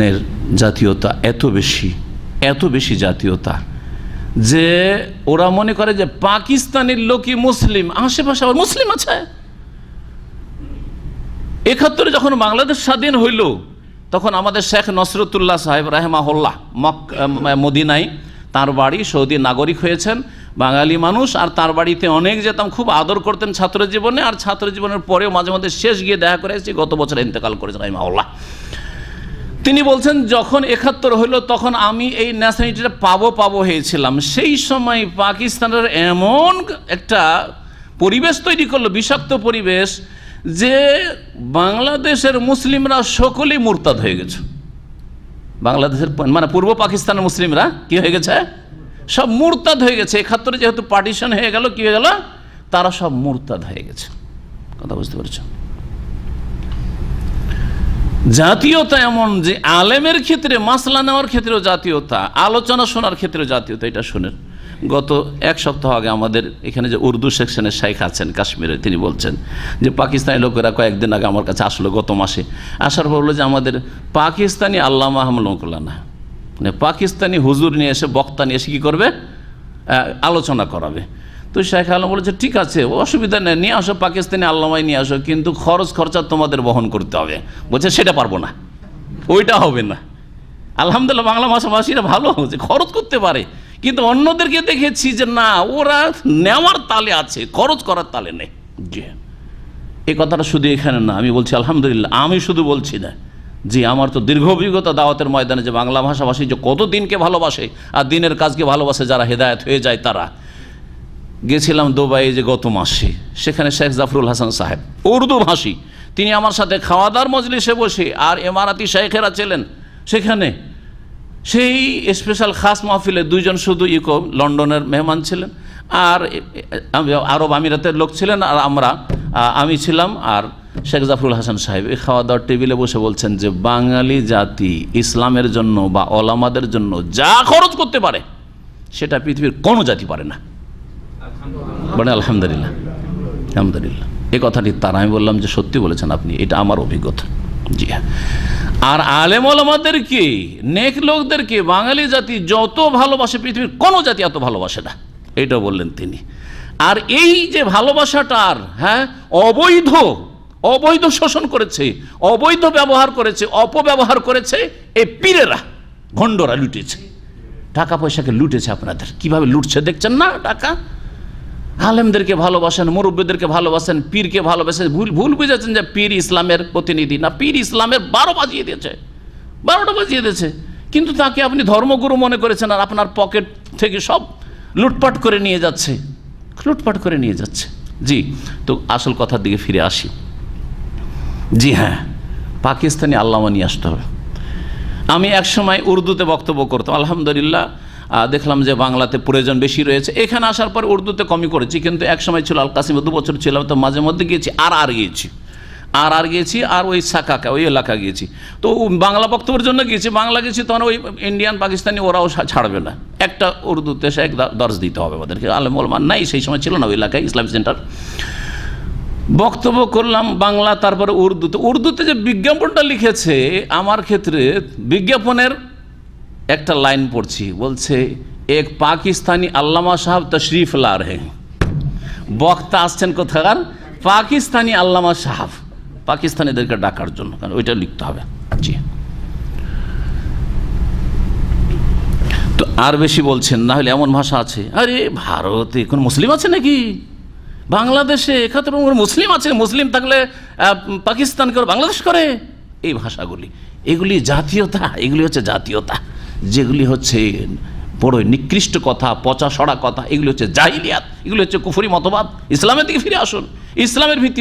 নের জাতীয়তা, এত বেশি এত বেশি জাতীয়তা যে ওরা মনে করে যে পাকিস্তানের লোকই মুসলিম, আশেপাশে আবার মুসলিম আছে। একাত্তরে যখন বাংলাদেশ স্বাধীন হইল, তখন আমাদের শেখ নসরতুল্লাহ সাহেব রাহেমাহুল্লাহ মক মদিনায় তার বাড়ি সৌদি নাগরিক হয়েছেন, বাঙালি মানুষ, আর তার বাড়িতে অনেক যেতাম, খুব আদর করতেন ছাত্র জীবনে আর ছাত্র জীবনের পরেও মাঝে মাঝে শেষ গিয়ে দেখা করে গত বছর ইন্তেকাল করেছেন রাহিমাহুল্লাহ। তিনি বলছেন, যখন একাত্তর হইল, তখন আমি এই ন্যাশনালিটিটা পাবো পাবো হয়েছিলাম। সেই সময় পাকিস্তানের এমন একটা পরিবেশ তৈরি করল, বিষাক্ত পরিবেশ, যে বাংলাদেশের মুসলিমরা সকলেই মুরতাদ হয়ে গেছে। বাংলাদেশের মানে পূর্ব পাকিস্তানের মুসলিমরা কি হয়ে গেছে? সব মুরতাদ হয়ে গেছে। একাত্তরে যেহেতু পার্টিশন হয়ে গেল, কি হয়ে গেল? তারা সব মুরতাদ হয়ে গেছে। কথা বুঝতে পেরেছ? জাতীয়তা এমন যে আলেমের ক্ষেত্রে মাসলা নেওয়ার ক্ষেত্রেও জাতীয়তা, আলোচনা শোনার ক্ষেত্রেও জাতীয়তা, এটা শোনেন। গত এক সপ্তাহ আগে আমাদের এখানে যে উর্দু সেকশনের শাইখ আছেন কাশ্মীরে, তিনি বলছেন যে পাকিস্তানি লোকেরা কয়েকদিন আগে আমার কাছে আসলো গত মাসে। আসার পর বলল যে আমাদের পাকিস্তানি আল্লামা আহমদুল্লাহ মানে পাকিস্তানি হুজুর নিয়ে এসে বক্তা নিয়ে এসে কী করবে? আলোচনা করাবে। তো শেখ আলম বলেছে, ঠিক আছে, অসুবিধা নেই, নিয়ে আসো, পাকিস্তানি আল্লামায় নিয়ে আসো, কিন্তু খরচ খরচা তোমাদের বহন করতে হবে। বলছে, সেটা পারব না, ওইটা হবে না। আলহামদুলিল্লাহ, বাংলা ভাষাভাষীরা ভালো, যে খরচ করতে পারে, কিন্তু অন্যদেরকে দেখেছি যে না, ওরা নেওয়ার তালে আছে, খরচ করার তালে নেই। জি হ্যাঁ। এই কথাটা শুধু এখানে না, আমি বলছি, আলহামদুলিল্লাহ, আমি শুধু বলছি না জি আমার তো দীর্ঘ অভিজ্ঞতা দাওয়াতের ময়দানে যে বাংলা ভাষাভাষী যে কত দিনকে ভালোবাসে, আর দিনের কাজকে ভালোবাসে যারা হেদায়ত হয়ে যায় তারা গেছিলাম দুবাই যে গত মাসে, সেখানে শেখ জাফরুল হাসান সাহেব, উর্দু ভাষী। তিনি আমার সাথে খাওয়া দাওয়ার মজলিসে বসে, আর এমারাতি শেখেরা ছিলেন সেখানে। সেই স্পেশাল খাস মাহফিলে দুইজন শুধু ইকো লন্ডনের মেহমান ছিলেন, আর আরব আমিরাতের লোক ছিলেন, আর আমরা আমি ছিলাম, আর শেখ জাফরুল হাসান সাহেব এই খাওয়া দাওয়ার টেবিলে বসে বলছেন যে, বাঙালি জাতি ইসলামের জন্য বা ওলামাদের জন্য যা খরচ করতে পারে, সেটা পৃথিবীর কোনো জাতি পারে না। মানে আলহামদুলিল্লাহ আলহামদুলিল্লাহ। এ কথাটি তার, আমি বললাম যে, সত্যি বলেছেন আপনি, এটা আমার অভিজ্ঞতা। জি হ্যাঁ। আর আলেম ওলামাদেরকে নেক লোকদেরকে বাঙালি জাতি যত ভালোবাসে, পৃথিবীর কোনো জাতি এত ভালোবাসে না? এইটা বললেন তিনি। আর এই যে ভালোবাসাটার হ্যাঁ অবৈধ অবৈধ শোষণ করেছে, অবৈধ ব্যবহার করেছে, অপব্যবহার করেছে এই পীরেরা, ভণ্ডরা লুটেছে। টাকা পয়সাকে লুটেছে আপনাদের। কীভাবে লুটছে, দেখছেন না টাকা? আলেমদেরকে ভালোবাসেন, মুরব্বীদেরকে ভালোবাসেন, পীরকে ভালোবাসেন। ভুল ভুল বুঝেছেন যে পীর ইসলামের প্রতিনিধি না, পীর ইসলামের বারো বাজিয়ে দিয়েছে। বারোটা বাজিয়ে দিয়েছে। কিন্তু তাকে আপনি ধর্মগুরু মনে করেছেন আর আপনার পকেট থেকে সব লুটপাট করে নিয়ে যাচ্ছে। লুটপাট করে নিয়ে যাচ্ছে। জি, তো আসল কথার দিকে ফিরে আসি। জি হ্যাঁ পাকিস্তানি আল্লামা নিয়ে আসতে হবে। আমি একসময় উর্দুতে বক্তব্য করতাম। আলহামদুলিল্লাহ দেখলাম যে বাংলাতে প্রয়োজন বেশি রয়েছে। এখানে আসার পর উর্দুতে কমই করেছি, কিন্তু এক সময় ছিল আল কাসিমে দু বছর ছিলাম, তো মাঝে মধ্যে গিয়েছি, আর আর গিয়েছি। আর আর গিয়েছি, আর ওই শাখাকা ওই এলাকা গিয়েছি। তো বাংলা বক্তব্যের জন্য গিয়েছি, বাংলা গেছি, তখন ওই ইন্ডিয়ান পাকিস্তানি ওরাও ছাড়বে না। একটা উর্দুতে সে এক দর্জ দিতে হবে ওদেরকে, আলম ওলমান নাই, সেই সময় ছিল না ওই এলাকায় ইসলাম সেন্টার। বক্তব্য করলাম বাংলা, তারপরে উর্দুতে। উর্দুতে যে বিজ্ঞাপনটা লিখেছে, আমার ক্ষেত্রে বিজ্ঞাপনের একটা লাইন পড়ছি, বলছে, এক পাকিস্তানি আল্লামা সাহেব তশরিফ লা রে বক্তা আসছেন কোথাকার? পাকিস্তানি আল্লামা সাহাব। পাকিস্তানিদেরকে ডাকার জন্য, কারণ ওইটা লিখতে হবে। জি। তো আর বেশি বলছেন, না হলে এমন ভাষা আছে, আরে ভারতে কোন মুসলিম আছে নাকি? বাংলাদেশে একাত্তর মুসলিম আছে? মুসলিম থাকলে পাকিস্তান করে বাংলাদেশ করে? এই ভাষাগুলি। এগুলি জাতীয়তা, এগুলি হচ্ছে জাতীয়তা। যেগুলি হচ্ছে বড় নিকৃষ্ট কথা, পচা সরা কথা, এগুলি হচ্ছে জাহিলিয়াত, এগুলি হচ্ছে কুফুরি মতবাদ। ইসলামের দিকে ফিরে আসুন। ইসলামের ভিত্তি